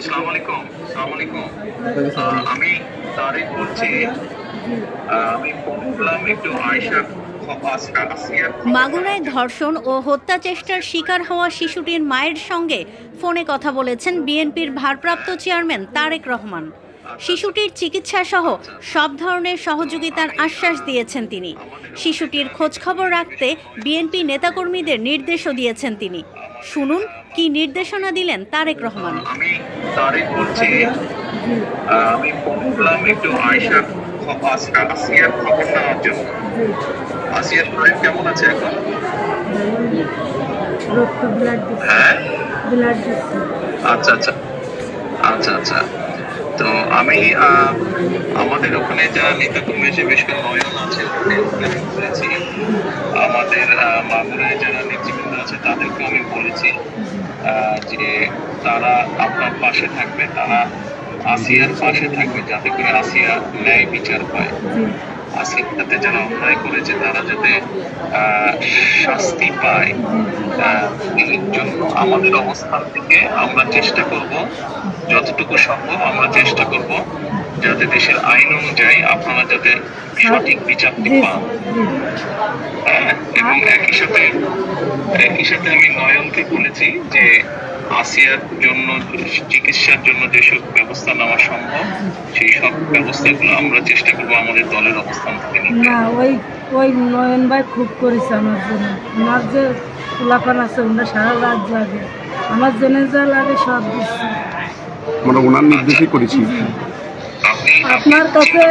আসসালামু আলাইকুম আসসালামু। আলাইকুম আমি তারিক বলছি আমি ফোন করলাম একটু আয়সা মাগুরায় ধর্ষণ ও হত্যা চেষ্টার শিকার হওয়া শিশুটির মায়ের সঙ্গে ফোনে কথা বলেছেন বিএনপির ভারপ্রাপ্ত চেয়ারম্যান তারেক রহমান। শিশুটির চিকিৎসা সহ সব ধরনের সহযোগিতার আশ্বাস দিয়েছেন তিনি। শিশুটির খোঁজখবর রাখতে বিএনপি নেতাকর্মীদের নির্দেশও দিয়েছেন তিনি। শুনুন কি নির্দেশনা দিলেন তারেক রহমান। আমি তারিক বলছি আমি ফোন করলাম একটু আয়সা আসিয়ার খবর নেওয়ার জন্য। আসিয়ার শরীর কেমন আছে এখন? হ্যাঁ? আচ্ছা আচ্ছা। আচ্ছা আচ্ছা। তো আমি আমাদের ওখানে যারা নেতা কর্মী আছে, বেশ করে নয়ন আছে আমাদের মাগুরায় যারা তাদেরকে আমি বলেছি যে তারা আপনার পাশে থাকবে তারা আসিয়ার পাশে থাকবে যাতে করে আসিয়া ন্যায় বিচার পায়। জি। আসিয়ার যারা অন্যায় করেছে তারা যাতে শাস্তি পায় এই জন্য আমাদের অবস্থান থেকে আমরা চেষ্টা করব যতটুকু সম্ভব আমরা চেষ্টা করব যাতে দেশের আইন অনুযায়ী আপনারা যাতে সঠিক বিচারটি পান। হ্যাঁ? এবং একই সাথে একই সাথে আমি নয়নকে বলেছি যে আসিয়ার জন্য চিকিৎসার জন্য যেসব ব্যবস্থা নেওয়া সম্ভব সেই সব ব্যবস্থাগুলো আমরা চেষ্টা করব আমাদের দলের অবস্থান থেকে নিতে। না ওই ওই নয়ন ভাই খুব করেছে আমার জন্য। আমার যে পোলাপান আছে ওনার সারা রাত জাগে। আমার জেনে যা লাগে সব দিচ্ছে। মানে ওনার নির্দেশই করেছি। আপনার কাছে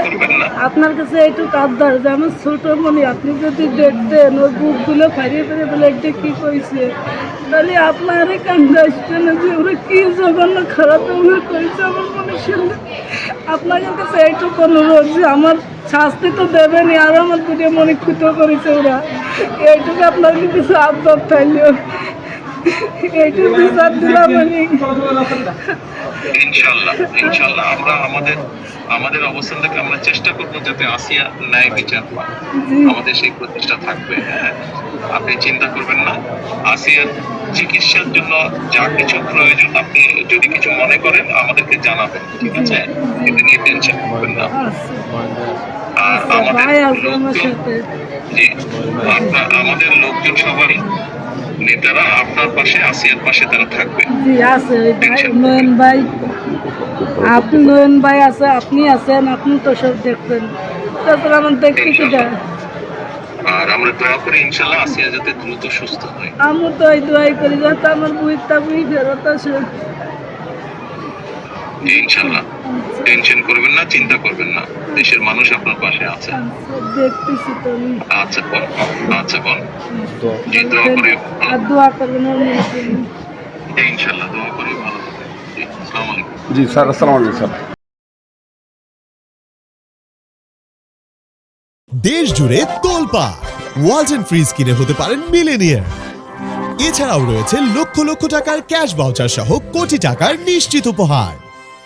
আপনার কাছে একটু কাবদার যে আমার ছোট মনি, আপনি যদি দেখতেন ওই বুকগুলো ফারিয়ে ফেলে বলে, এটা কি কইছে? তাহলে আপনারই কান্দা আসবে না যে ওরা কি জঘন্য খারাপ করেছে আমার মনের সঙ্গে আপনার কাছে এইটুকু অনুরোধ যে আমার শাস্তি তো দেবেনি আর আমার দুটো মনে ক্ষুত করেছে ওরা। এইটুকু আপনার কিছু আবদার থাকলেও এইটুকু বিচার দিলাম আমি। ইনশাল্লাহ ইনশাল্লাহ আমরা আমাদের আমাদের অবস্থান থেকে আমরা চেষ্টা করব যাতে আসিয়া ন্যায় বিচার পায় আমাদের সেই প্রচেষ্টা থাকবে হ্যাঁ। আপনি চিন্তা করবেন না। আসিয়ার চিকিৎসার জন্য যা কিছু প্রয়োজন আপনি যদি কিছু মনে করেন আমাদেরকে জানাবেন ঠিক আছে? এটা নিয়ে টেনশন করবেন না। আচ্ছা। আর আচ্ছা, আমাদের লোকজন আমাদের লোকজন সবাই নেতারা আপনার পাশে আসিয়ার পাশে তারা থাকবে। জি আছে। ভাই নয়ন ভাই আপনি নয়ন ভাই আছে আপনি আছেন আপনি তো সব দেখবেন তারপর আমার দেখতে কি যায়? আর আমরা দোয়া করি ইনশাল্লাহ আসিয়া যাতে দ্রুত সুস্থ হয়। আমি তো দোয়াই করি যাতে আমার বুঝটা বুঝি ফেরত আসে। জি ইনশাল্লাহ টেনশন করবেন না চিন্তা করবেন না। দেশের মানুষ আপনার পাশে আছে। আচ্ছা, দেখতেছি তো আমি। আচ্ছা জি দোয়া করি দোয়া করবেন ইনশাল্লাহ দোয়া করি ভালো। জি আসসালামু আলাইকুম। জি স্যার আসসালামু আলাইকুম স্যার। দেশ জুড়ে তোলপা ওয়ালটন ফ্রিজ কিনে হতে পারেন মিলেনিয়ার। এছাড়াও রয়েছে লক্ষ লক্ষ টাকার ক্যাশ বাউচার সহ কোটি টাকার নিশ্চিত উপহার।